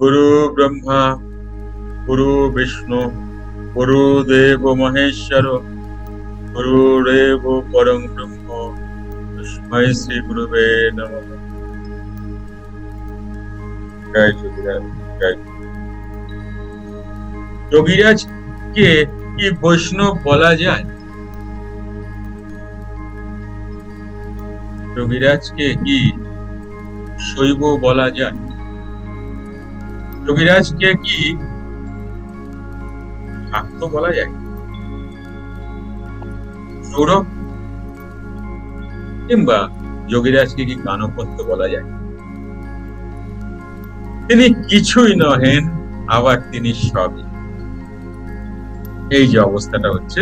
গুরু ব্রহ্মা গুরু বিষ্ণু গুরু দেব মহেশ্বর গুরুরেব পরং ব্রহ্ম তস্मै শ্রী গুরুবে নমঃ যোগীরাজ কি বৈষ্ণব বলা যায়? যোগীরাজকে কি শৈব বলা যায়? যোগীরাজকে কি শাক্ত বলা যায়? সৌরভ? কিংবা যোগীরাজকে কি গানপত্য বলা যায়? তিনি কিছুই নহেন, আবার তিনি সবই। এই যে অবস্থাটা হচ্ছে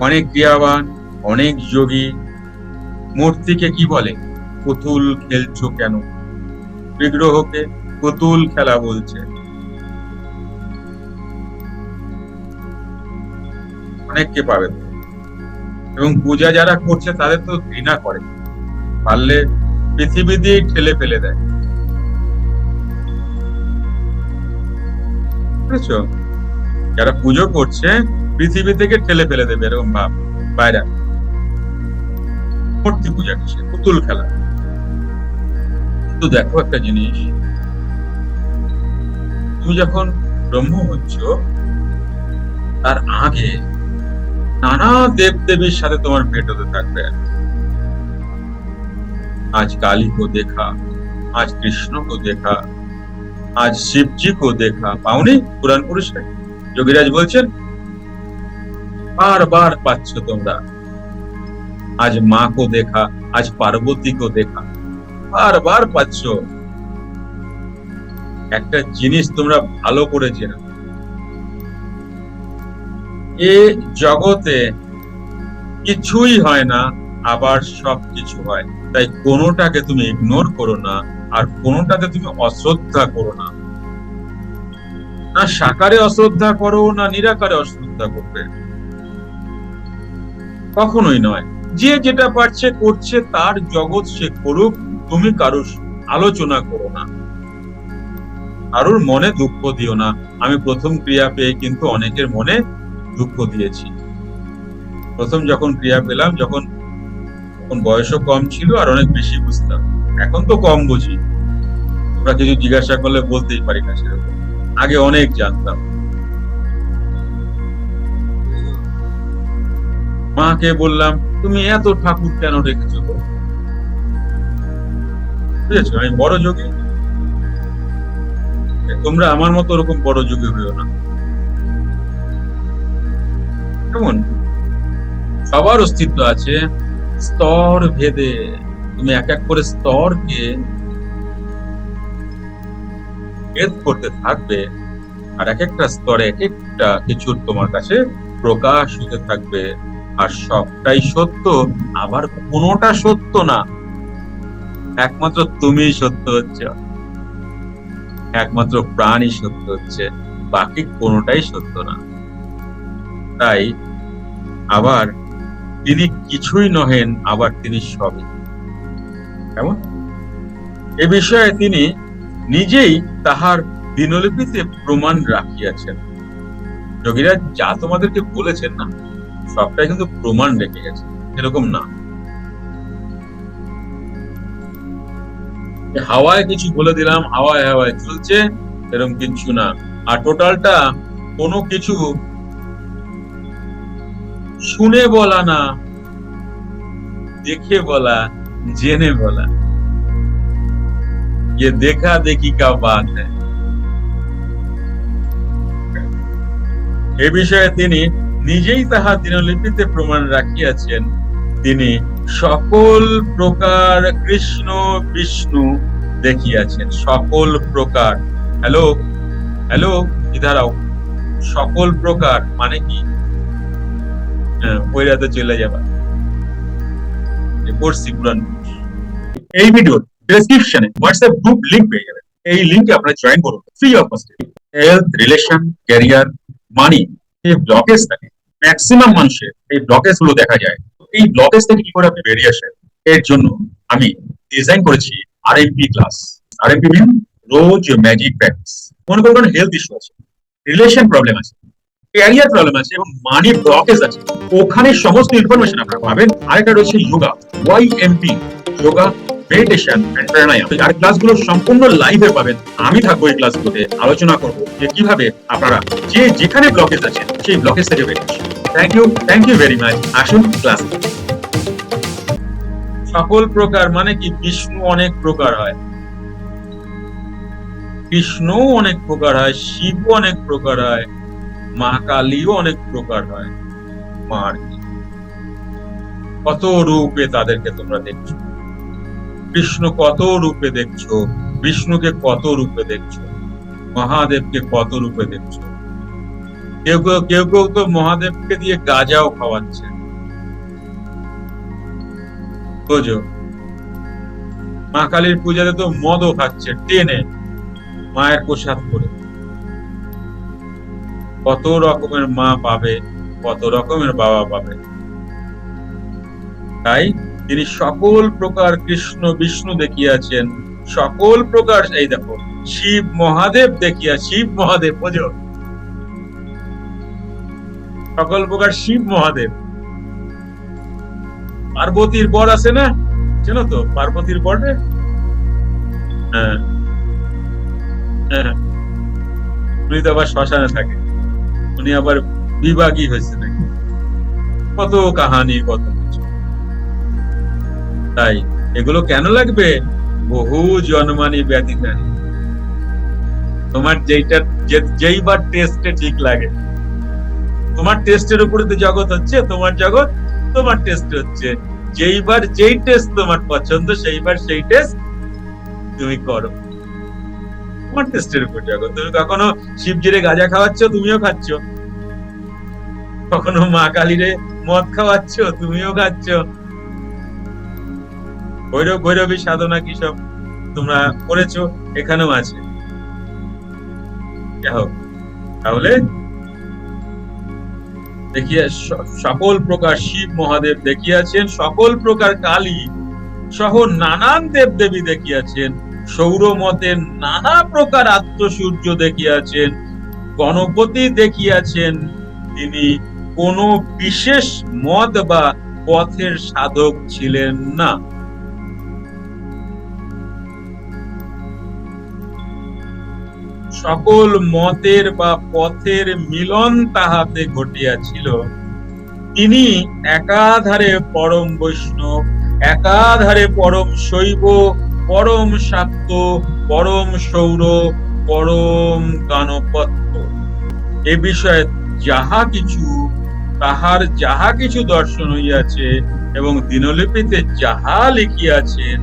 অনেক ক্রিয়াবান, অনেক যোগী, মূর্তিকে কি বলে? পুতুল খেলছো কেন? বিগ্রহকে পুতুল খেলা বলছে। অনেককে পাবে। এবং পূজা যারা করছে, তাদের তো ঘৃণা করে। পারলে পৃথিবী দিয়ে ঠেলে ফেলে দেয়। বুঝেছ? যারা পুজো করছে, পৃথিবী থেকে ঠেলে ফেলে দেবে, এরকম ভাব। বাইরে মূর্তি পূজা কিসে পুতুল খেলা। কিন্তু দেখো একটা জিনিস তুমি যখন ব্রহ্ম হচ্ছ তার আগে নানা দেব দেবীর সাথে তোমার ভেট হতে থাকবে आज काली को देखा आज कृष्ण को देखा आज शिव जी को देखा পাওনি পুরাণ পুরুষে যোগীরাজ বলছেন বারবার পাচ্ছ তোমরা আজ মা কো দেখা আজ পার্বতী কো দেখা বারবার পাচ্ছ। একটা জিনিস তোমরা ভালো করে জেনো এ জগতে কিছুই হয় না, আবার সব কিছু হয়। তাই কোনোটাকে তুমি ইগনোর করো না, আর কোনোটাতে তুমি অশ্রদ্ধা করো না। না সাকারে অশ্রদ্ধা করো, না নিরাকারে অশ্রদ্ধা করবে। কখনোই নয়। যে যেটা পারছে করছে, তার জগৎ সে করুক তুমি কারোর আলোচনা করো না। কারোর মনে দুঃখ দিও না। আমি প্রথম ক্রিয়া পেয়ে কিন্তু অনেকের মনে দুঃখ দিয়েছি। প্রথম যখন ক্রিয়া পেলাম, যখন তখন বয়সও কম ছিল আর অনেক বেশি বুঝতাম। এখন তো কম বুঝি। তোমরা কিছু জিজ্ঞাসা করলে বলতেই পারি না সেরকম। আগে অনেক জানতাম। মাকে বললাম, তুমি এত ঠাকুর কেন রেখেছো গো?" বুঝেছ? আমি বড় যোগী। তোমরা আমার মতো ওরকম বড় যোগী হইও না। কেমন? সবার অস্তিত্ব আছে স্তর ভেদে। তুমি এক এক করে স্তরকে ভেদ করতে থাকবে আর এক একটা স্তরে এক একটা কিছুর তোমার কাছে প্রকাশ হতে থাকবে। আর সবটাই সত্য, আবার কোনোটা সত্য না। একমাত্র তুমি সত্য হচ্ছে। একমাত্র প্রাণই সত্য হচ্ছে, বাকি কোনোটাই সত্য না। তাই আবার তিনি কিছুই নহেন, আবার তিনি সবই। কেমন? এ বিষয়ে তিনি নিজেই তাহার দিনলিপিতে প্রমাণ রাখিয়াছেন। যোগীরা যা তোমাদেরকে বলেছেন না, সবটাই কিন্তু প্রমাণ রেখে গেছে, এরকম না। এ হাওয়ায় কিছু বলে দিলাম হাওয়ায় হাওয়ায় চলছে এরকম কিছু না আর টোটালটা কোনো কিছু শুনে বলা না দেখে বলা জেনে বলা ये देखा देखी का बात है এ বিষয়ে তিনি নিজেই তাহা দিনলিপিতে প্রমাণ রাখিয়াছেন তিনি সকল প্রকার কৃষ্ণ বিষ্ণু দেখিয়াছেন। সকল প্রকার। হ্যালো হ্যালো ইধারাও সকল প্রকার মানে কি? হ্যাঁ রাতে চলে যাবা। পড়ছি পুরান এই ভিডিওর ডেসক্রিপশনে হোয়াটসঅ্যাপ গ্রুপ লিংক পেয়ে যাবেন। এই লিংকে আপনারা জয়েন করুন। Free of cost health relation career money এই ব্লকেজ থাকে ম্যাক্সিমাম মানুষের এই ব্লকেজগুলো দেখা যায়। এই ব্লকেজ থেকে কি করে আপনি বেরিয়ে আসেন? এর জন্য আমি ডিজাইন করেছি আরএমপি ক্লাস আরএমপি মিন রোজ ম্যাজিক প্র্যাকটিস মনে করবেন হেলথ ইস্যু আছে রিলেশন প্রবলেম আছে ক্যারিয়ার প্রবলেম আছে এবং মানি ব্লকেজ আছে। ওখানে সমস্ত ইনফরমেশন আপনারা পাবেন। আরেকটা রয়েছে yoga Y MP yoga meditation and pranayama আর ক্লাসগুলো সম্পূর্ণ লাইভে পাবেন। আমি থাকব এই ক্লাসগুলোতে আলোচনা করব যে কীভাবে আপনারা যে যেখানে ব্লকেজ আছে, সেই ব্লকেজ থেকে বেরিয়ে thank you thank you very much আসুন ক্লাস সকল প্রকার মানে কি? বিষ্ণু অনেক প্রকার হয়। কৃষ্ণ অনেক প্রকার হয়, শিব অনেক প্রকার হয়, মা কালীও অনেক প্রকার হয়। কি? কত রূপে তাদেরকে তোমরা দেখছ? কৃষ্ণ কত রূপে দেখছ? বিষ্ণুকে কত রূপে দেখছ? মহাদেবকে কত রূপে দেখছ? কেউ কেউ কেউ কেউ তো মহাদেবকে দিয়ে গাজাও খাওয়াচ্ছে। মা কালীর পূজাতে তো মদও খাচ্ছে, টেনে মায়ের প্রসাদ করে। কত রকমের মা পাবে, কত রকমের বাবা পাবে। তাই তিনি সকল প্রকার কৃষ্ণ, বিষ্ণু দেখিয়াছেন। সকল প্রকার, এই দেখো, শিব মহাদেব দেখিয়া, শিব মহাদেব, বোঝো? সকল প্রকার শিব মহাদেব। পার্বতীর বর আছে না? চেনো তো? পার্বতীর বর হ্যাঁ। হ্যাঁ। উনি তো আবার শ্মশানে থাকে। উনি আবার বিভাগী হয়েছে নাকি? কত কাহানি, কত কিছু। তাই, এগুলো কেন লাগবে? বহু জন্মানি ব্যতিকারী তোমার যেইটা যেইবার টেস্টে ঠিক লাগে। তোমার টেস্টের উপরে তো জগৎ হচ্ছে তোমার জগৎ তোমার টেস্ট হচ্ছে। যেইবার যেই টেস্ট তোমার পছন্দ সেইবার সেই টেস্ট তুমি করো। তোমার টেস্টের উপর জগৎ। তুমি কখনো শিবজিরে খাওয়াচ্ছ তুমিও খাচ্ছ। কখনো মা কালীরে মদ খাওয়াচ্ছ তুমিও খাচ্ছ। ভৈরব ভৈরবী সাধনা কি সব তোমরা করেছ? এখানেও আছে। যাই হোক, তাহলে দেখিয়া সকল প্রকার শিব মহাদেব দেখিয়াছেন, সকল প্রকার কালী সহ নানান দেব দেবী দেখিয়াছেন, সৌরমতের নানা প্রকার আত্মসূর্য দেখিয়াছেন, গণপতি দেখিয়াছেন, তিনি কোন বিশেষ মত বা পথের সাধক ছিলেন না। সকল মতের বা পথের মিলন তাহাতে ঘটিয়াছিল। তিনি একাধারে পরম বৈষ্ণব, একাধারে পরম শৈব, পরম শাক্ত পরম সৌর, পরম গানপত্য এ বিষয়ে যাহা কিছু, তাহার যাহা কিছু দর্শন হইয়াছে এবং দিনলিপিতে যাহা লিখিয়াছেন,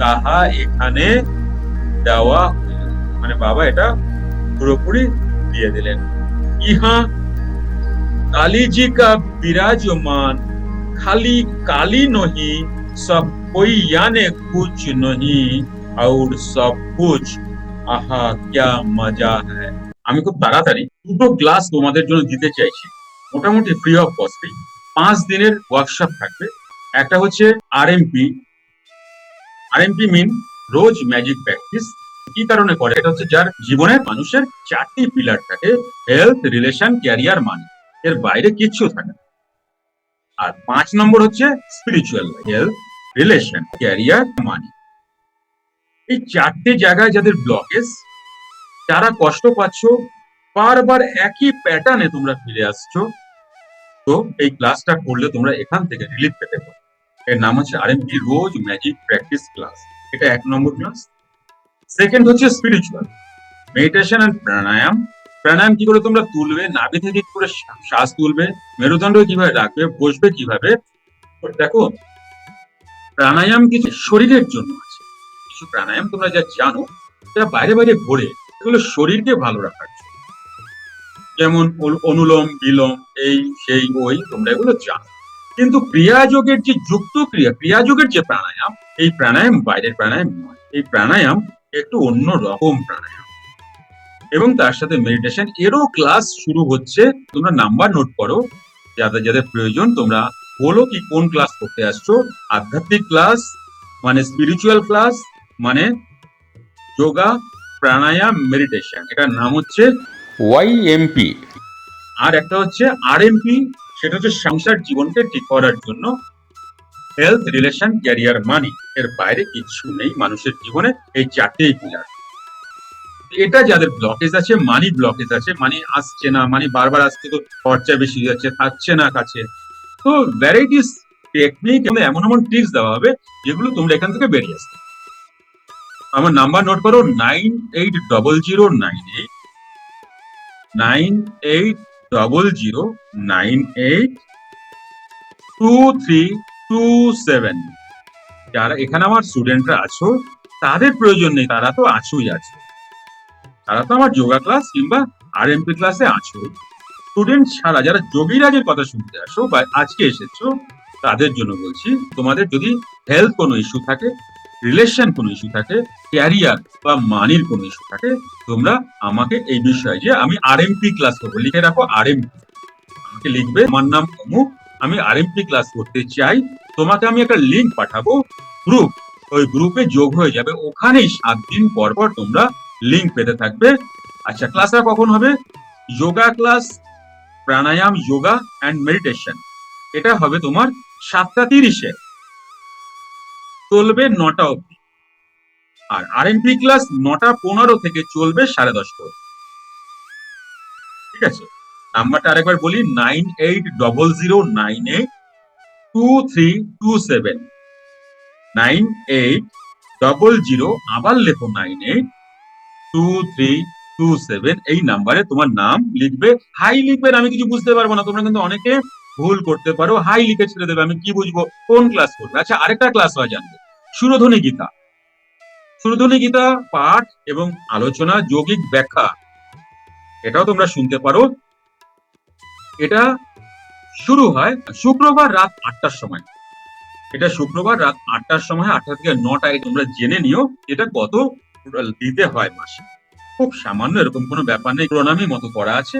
তাহা এখানে দেওয়া মানে বাবা, এটা পুরোপুরি দিয়ে দিলেন। ইহা কালীজি কা বিরাজমান, খালি কালী নহি, সব কই কুচ নহি, আউর সব কুচ আহা ক্যা মজা হ্যায়। আমি খুব তাড়াতাড়ি দুটো ক্লাস তোমাদের জন্য দিতে চাইছি। মোটামুটি ফ্রি অফ কস্টে পাঁচ দিনের ওয়ার্কশপ থাকবে। একটা হচ্ছে আরএমপি আরএমপি মিন রোজ ম্যাজিক প্র্যাকটিস কি কারণে করে? এটা হচ্ছে যার জীবনে মানুষের চারটি পিলার থাকে হেলথ রিলেশন ক্যারিয়ার মানি এর বাইরে কিচ্ছু থাকে না। আর পাঁচ নম্বর হচ্ছে spiritual health relation career money এই চারটে জায়গায় যাদের ব্লকেজ যারা কষ্ট পাচ্ছ, বারবার একই প্যাটার্নে তোমরা ফিরে আসছো, তো এই ক্লাসটা করলে তোমরা এখান থেকে রিলিফ পেতে পারো। এর নাম হচ্ছে আরএমপি রোজ ম্যাজিক প্র্যাকটিস ক্লাস এটা এক নম্বর ক্লাস সেকেন্ড হচ্ছে spiritual meditation and pranayama pranayama কি করে তোমরা তুলবে? নাভি থেকে কি করে শ্বাস- তুলবে? মেরুদণ্ড কীভাবে রাখবে? বসবে কীভাবে? দেখো, প্রাণায়াম কিছু শরীরের জন্য আছে। কিছু প্রাণায়াম তোমরা যা জানো, সেটা বাইরে বাইরে ঘোরে। এগুলো শরীরকে ভালো রাখার জন্য। যেমন অনু- অনুলোম, বিলোম, এই, সেই, ওই, তোমরা এগুলো জানো। কিন্তু ক্রিয়াযোগের যে যুক্ত ক্রিয়া, ক্রিয়াযোগের যে প্রাণায়াম, এই প্রাণায়াম বাইরের প্রাণায়াম নয়। এই প্রাণায়াম একটু অন্য রকম প্রাণায়াম। এবং তার সাথে মেডিটেশন এরও ক্লাস শুরু হচ্ছে। তোমরা নাম্বার নোট করো যাদের যাদের প্রয়োজন তোমরা বলো কি কোন ক্লাস করতে আসছো? আধ্যাত্মিক ক্লাস মানে স্পিরিচুয়াল ক্লাস মানে যোগা প্রাণায়াম মেডিটেশন এটার নাম হচ্ছে ওয়াইএমপি আর একটা হচ্ছে আরএমপি সেটা হচ্ছে সংসার জীবনকে ঠিক করার জন্য। হেলথ রিলেশন ক্যারিয়ার মানি এর বাইরে কিছু নেই মানুষের জীবনে, এই চারটেই পিলার এটা যাদের ব্লকেজ আছে মানি ব্লকেজ আছে মানি আসছে না মানি বারবার আসছে তো খরচা বেশি যাচ্ছে, থাকছে না কাছে। তো ভ্যারাইটিস টেকনিক এবং এমন এমন ট্রিক্স দেওয়া হবে, যেগুলো তোমরা এখান থেকে বেরিয়ে আসবে। আমার নাম্বার নোট করো nine eight double zero nine eight nine eight double zero nine eight two three two seven যারা এখানে আমার স্টুডেন্টরা আছো, তাদের প্রয়োজন নেই, তারা তো আছোই আছে। তারা তো আমার যোগা ক্লাস কিংবা আর এমপি ক্লাসে আছো। স্টুডেন্ট ছাড়া, যারা যোগীরাজের কথা শুনতে আসো বা আজকে এসেছ, তাদের জন্য বলছি, তোমাদের যদি হেলথ কোনো ইস্যু থাকে রিলেশন কোনো ইস্যু থাকে ক্যারিয়ার বা মানির কোনো ইস্যু থাকে, তোমরা আমাকে এই বিষয়ে যে আমি আরএমপি ক্লাস করব, লিখে রাখো আরএমপি আমাকে লিখবে, আমার নাম অমুক আমি আরএমপি ক্লাস করতে চাই। তোমাকে আমি একটা লিংক পাঠাবো। গ্রুপ ওই গ্রুপে যোগ হয়ে যাবে। ওখানেই সাত দিন পর পর তোমরা লিংক পেতে থাকবে। আচ্ছা ক্লাসটা কখন হবে? Yoga class pranayama yoga and meditation এটা হবে তোমার সাতটা তিরিশে। চলবে নটা অব্দি আর আরএমপি ক্লাস নটা পনেরো থেকে চলবে সাড়ে দশটা। ঠিক আছে? নাম্বারটা আরেকবার বলি, nine eight double zero nine eight two three two seven nine eight double zero আবার লেখো nine eight two three two seven এই নাম্বারে তোমার নাম লিখবে, হাই লিখবেন আমি কিছু বুঝতে পারব না, তোমরা কিন্তু অনেকে ভুল করতে পারো। হাই লিখে ছেড়ে দেবে, আমি কি বুঝব, কোন ক্লাস করবে? আচ্ছা আরেকটা ক্লাস হয় জানবে। সুরধ্বনি গীতা। সুরধ্বনি গীতা, পাঠ এবং আলোচনা, যৌগিক ব্যাখ্যা, এটাও তোমরা শুনতে পারো। এটা শুরু হয় শুক্রবার রাত আটটার সময়। এটা শুক্রবার রাত আটটার সময়, আটটা থেকে নটায় তোমরা জেনে নিও, এটা কত দিতে হয় মাসে। খুব সামান্য এরকম কোনো ব্যাপার নেই প্রণামী মতো করা আছে,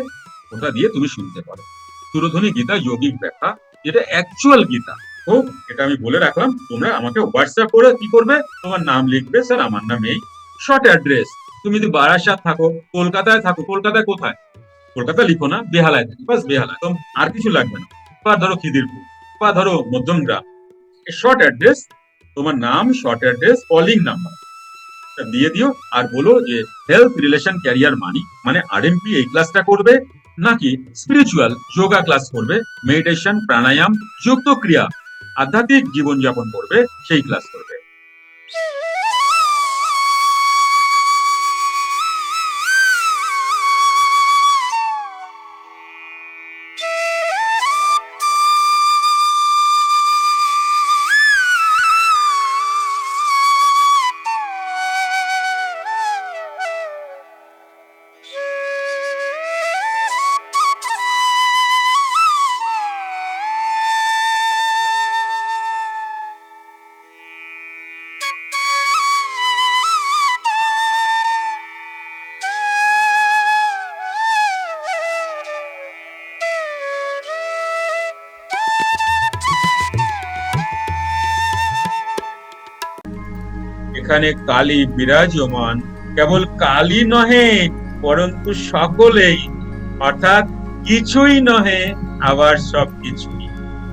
ওটা দিয়ে তুমি শুনতে পারো। সুরধ্বনি গীতা, যৌগিক ব্যাখ্যা যেটা অ্যাকচুয়াল গীতা। ও এটা আমি বলে রাখলাম, তোমরা আমাকে হোয়াটসঅ্যাপ করে কি করবে? তোমার নাম লিখবে, স্যার, আমার নাম এই শর্ট অ্যাড্রেস তুমি যদি বারাসাত থাকো, কলকাতায় থাকো, কলকাতায় কোথায়? কলকাতা লিখো না, বেহালায় থাকি, বাস বেহালায়। তো আর কিছু লাগবে না। বা ধরো খিদিরপুর, বা ধরো মধ্যমগ্রাম শর্ট অ্যাড্রেস তোমার নাম শর্ট অ্যাড্রেস কলিং নাম্বার দিয়ে দিও, আর বলো যে হেলথ রিলেশন ক্যারিয়ার মানি মানে আরএমপি এই ক্লাসটা করবে, নাকি স্পিরিচুয়াল যোগা ক্লাস করবে মেডিটেশন প্রাণায়াম, যুক্ত ক্রিয়া, আধ্যাত্মিক জীবনযাপন করবে, সেই ক্লাস করবে। এখানে কালী বিরাজমান কেবল কালী নহে পরন্তু সকলেই অর্থাৎ কিছুই নহে আবার সব কিছুই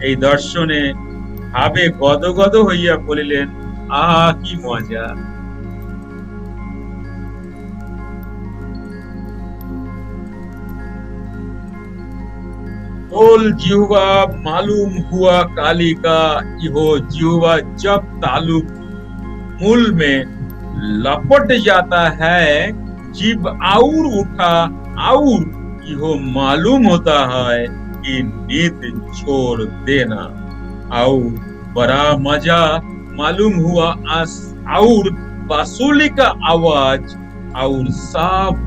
এই দর্শনে ভাবে গদগদ হইয়া বলিলেন আহা কি মজা बोल जीवा मालूम हुआ काली का इहो जीवा जब तालुक मूल में लपट जाता है जीव आउर उठा आउर इहो मालूम होता है कि नीत छोड़ देना आउर बड़ा मजा मालूम हुआ आस आउर बांसुरी का आवाज और साफ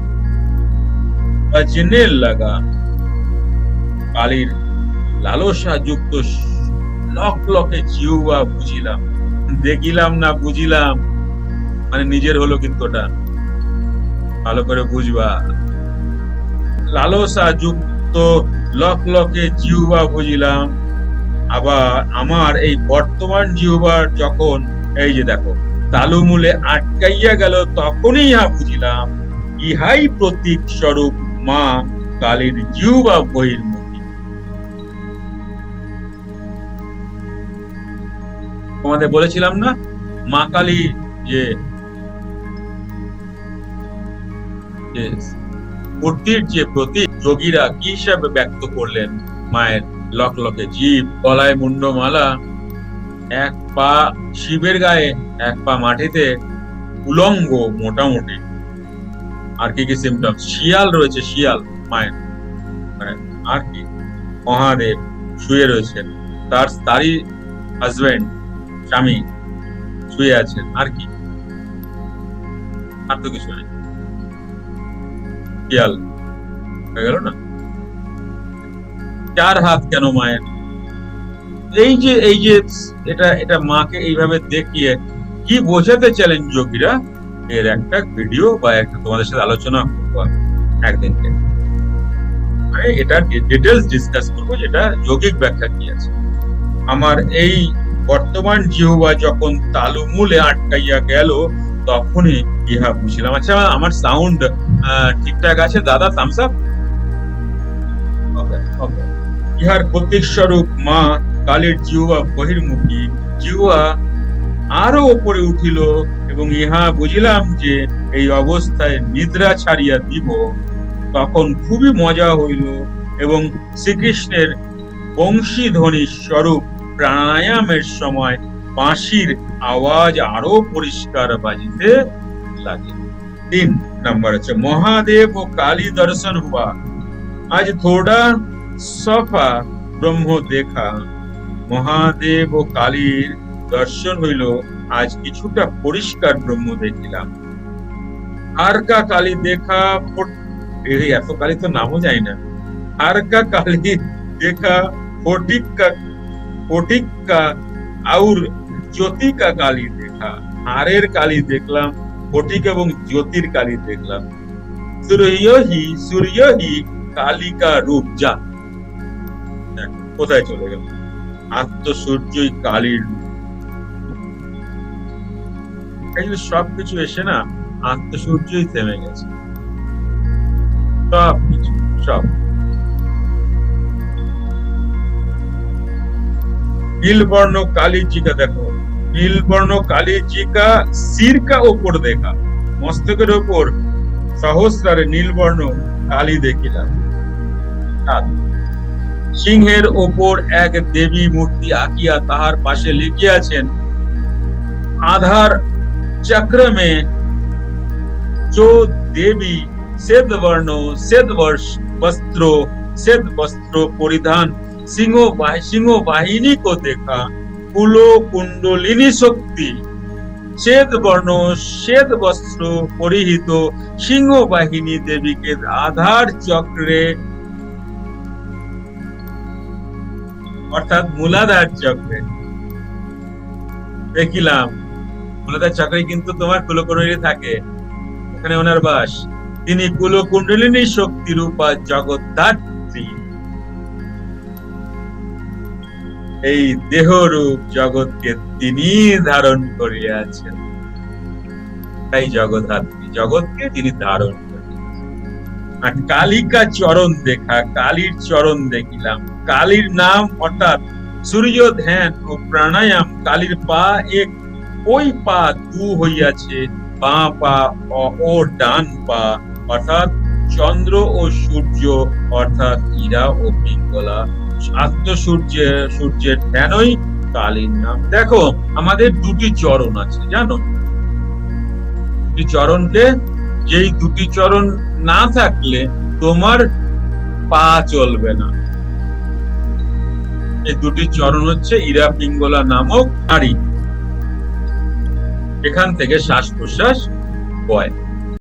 बजने लगा কালীর লালসা যুক্ত লক লকে জিহুয়া বুঝিলাম দেখিলাম না, বুঝিলাম। মানে নিজের হলো কিন্তু ওটা। ভালো করে বুঝবা। লালসা যুক্ত, লক লকে জিহুবা বুঝিলাম। আবার আমার এই বর্তমান জিহুবার যখন, এই যে দেখো, তালু মূলে আটকাইয়া গেল, তখনই ইহা বুঝিলাম। ইহাই প্রতীক স্বরূপ মা কালীর জিউ বা তোমাদের বলেছিলাম না? মা কালী যে মূর্তির যে প্রতীক, যোগীরা কি হিসাবে ব্যক্ত করলেন? মায়ের লকলকে জীব, গলায় মুন্ডমালা, এক পা শিবের গায়ে, এক পা মাটিতে, উলঙ্গ মোটামুটি। আর কি কি সিমটম শিয়াল রয়েছে, শিয়াল, মায়ের। মানে আর কি? মহাদেব শুয়ে রয়েছেন। তার তারই হাজবেন্ড স্বামী শুয়ে আছেন, আর কি? আর তো কিছু নেই। শিয়াল হয়ে গেল না? চার হাত কেন মায়ের? এই যে এই যে, এটা এটা মাকে এইভাবে দেখিয়ে কি বোঝাতে চাইলেন যোগীরা? এর একটা ভিডিও বা একটা তোমাদের সাথে আলোচনা করব একদিনকে। মানে এটা ডিটেলস ডিসকাস করব, যেটা যৌগিক ব্যাখ্যা কি আছে। আমার এই বর্তমান জিহবা যখন তালু মূলে আটকাইয়া গেল তখনই ইহা বুঝলাম। আচ্ছা আমার সাউন্ড ঠিকঠাক আছে? দাদা থামস আপ ইহার প্রতীক স্বরূপ মা কালীর জিহুয়া বহির্মুখী। জিহুয়া আরও উপরে উঠিল এবং ইহা বুঝিলাম যে এই অবস্থায় নিদ্রা ছাড়িয়া দিব। তখন খুবই মজা হইল এবং শ্রীকৃষ্ণের বংশীধ্বনি স্বরূপ প্রাণায়ামের সময় বাঁশির আওয়াজ আরও পরিষ্কার বাজিতে লাগে। তিন নম্বর হচ্ছে, মহাদেব ও কালী দর্শন হুয়া। আজ থোড়া সফা ব্রহ্ম দেখা। মহাদেব ও কালীর দর্শন হইল, আজ কিছুটা পরিষ্কার ব্রহ্ম দেখিলাম। আর কা কালী দেখা এত কালী তো নামও যায় না। আর কা কালী দেখা ফটিক ফটিক আউর জ্যোতি কা কালী দেখা। হারের কালী দেখলাম ফটিক এবং জ্যোতির কালী দেখলাম। সূর্যহি সূর্যহি কালিকা রূপ, যা। কোথায় চলে গেল? আত্মসূর্যই কালীর রূপ। সবকিছু এসে না আত্মসূর্যই থেমে গেছে। সব কিছু, সব। নীলবর্ণ কালীজিকা দেখো নীলবর্ণ কালীজিকা সিরকা ওপর দেখা মস্তকের ওপর সহস্রারে নীলবর্ণ কালী দেখিলাম সাত। সিংহের ওপর এক দেবী মূর্তি আঁকিয়া তাহার পাশে লিখিয়াছেন आधार चक्र में जो देवी सिद्ध वर्णो सिद्ध वर्ष वस्त्रों सिद्ध वस्त्रों परिधान সিংহ সিংহ বাহিনীকে দেখা। কুল, কুণ্ডলিনী শক্তি। শ্বেত বর্ণ, শ্বেত বস্ত্র পরিহিত সিংহ বাহিনী দেবীকে আধার চক্রে অর্থাৎ মূলাধার চক্রে। দেখিলাম, মূলাধার চক্রে কিন্তু তোমার কুলকুণ্ডলী থাকে। ওখানে ওনার বাস। তিনি কুলকুণ্ডলিনী শক্তিরূপা জগদ্ধাত্রী। এই দেহরূপ জগৎকে তিনি ধারণ করিয়াছেন। তাই জগদ্ধাত্রী জগৎকে তিনি ধারণ আর কালিকা চরণ দেখা, কালীর চরণ দেখিলাম। কালীর নাম অর্থাৎ সূর্য ধ্যান ও প্রাণায়াম, কালীর পা এক, ওই পা দু হইয়াছে, বাঁ পা ও ডান পা, অর্থাৎ চন্দ্র ও সূর্য, অর্থাৎ ইরা ও পিঙ্গলা আত্মসূর্যের সূর্যের ধ্যানই কালীর নাম। দেখো, আমাদের দুটি চরণ আছে, জানো? দুটি চরণকে, যেই দুটি চরণ না থাকলে তোমার পা চলবে না। এই দুটি চরণ হচ্ছে ইরা পিঙ্গলা নামক নারী। এখান থেকে শ্বাস প্রশ্বাস বয়।